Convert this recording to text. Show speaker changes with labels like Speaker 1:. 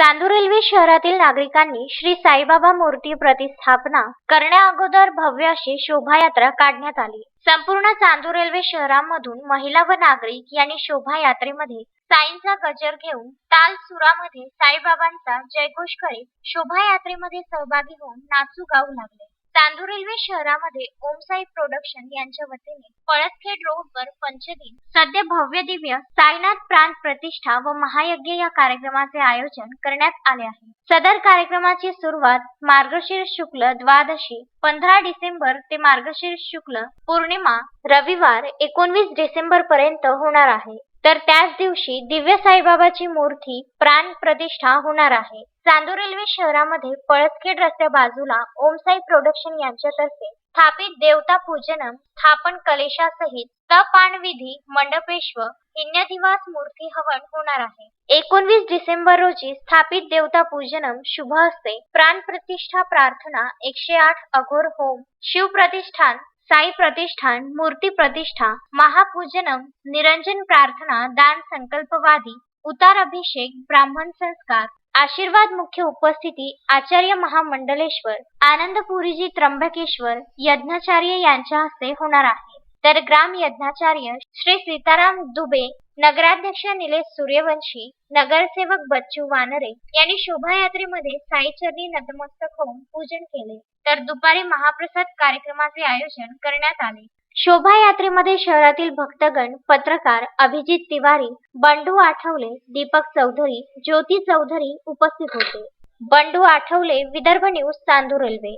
Speaker 1: Chandur railway शहरातील नागरिकांनी श्री साईबाबा मूर्ती प्रतिस्थापना करण्या अगोदर भव्य अशी शोभायात्रा काढण्यात आली. संपूर्ण चांदूर रेल्वे शहरामधून महिला व नागरिक यांनी शोभायात्रेमध्ये साईंचा गजर घेऊन ताल सुरामध्ये साईबाबांचा जयघोष करीत शोभायात्रेमध्ये सहभागी होऊन नाचू गाऊ लागले. चांदूर रेल्वे शहरामध्ये ओमसाई प्रोडक्शन यांच्या वतीने पळसखेड रोडवर पंचदिन सध्या भव्य दिव्य साईनाथ प्रांत प्रतिष्ठा व महायज्ञ या कार्यक्रमाचे आयोजन करण्यात आले आहे. सदर कार्यक्रमाची सुरुवात मार्गशीर्ष शुक्ल द्वादशी पंधरा डिसेंबर ते मार्गशीर्ष शुक्ल पौर्णिमा रविवार एकोणवीस डिसेंबर पर्यंत होणार आहे. तर त्याच दिवशी दिव्य साईबाबाची मूर्ती प्राण प्रतिष्ठा होणार आहे. चांदूर रेल्वे शहरामध्ये पळसखेड रस्त्या बाजूला ओमसाई प्रोडक्शन यांच्यातर्फे स्थापित देवता पूजनम स्थापन कलेशासहित तपानविधी मंडपेश्वर हिन्यधिवास मूर्ती हवन होणार आहे. एकोणवीस डिसेंबर रोजी स्थापित देवता पूजनम शुभ असते प्राण प्रतिष्ठा प्रार्थना एकशे आठ अघोर होम शिव प्रतिष्ठान साई प्रतिष्ठान मूर्ती प्रतिष्ठा महापूजनम निरंजन प्रार्थना दान संकल्पवादी उतार अभिषेक ब्राह्मण संस्कार आशीर्वाद मुख्य उपस्थिती आचार्य महामंडलेश्वर आनंदपुरीजी त्र्यंबकेश्वर यज्ञाचार्य यांच्या हस्ते होणार आहे. तर ग्राम यज्ञाचार्य श्री सीताराम दुबे नगराध्यक्ष निलेश सूर्यवंशी नगरसेवक बच्चू वानरे यांनी शोभायात्रेमध्ये साईचरणी नतमस्तक होऊन पूजन केले. तर दुपारी महाप्रसाद कार्यक्रमाचे आयोजन करण्यात आले. शोभायात्रेमध्ये शहरातील भक्तगण पत्रकार अभिजित तिवारी बंडू आठवले दीपक चौधरी ज्योती चौधरी उपस्थित होते. Bandu Athawale Vidarbha news Chandur Railway.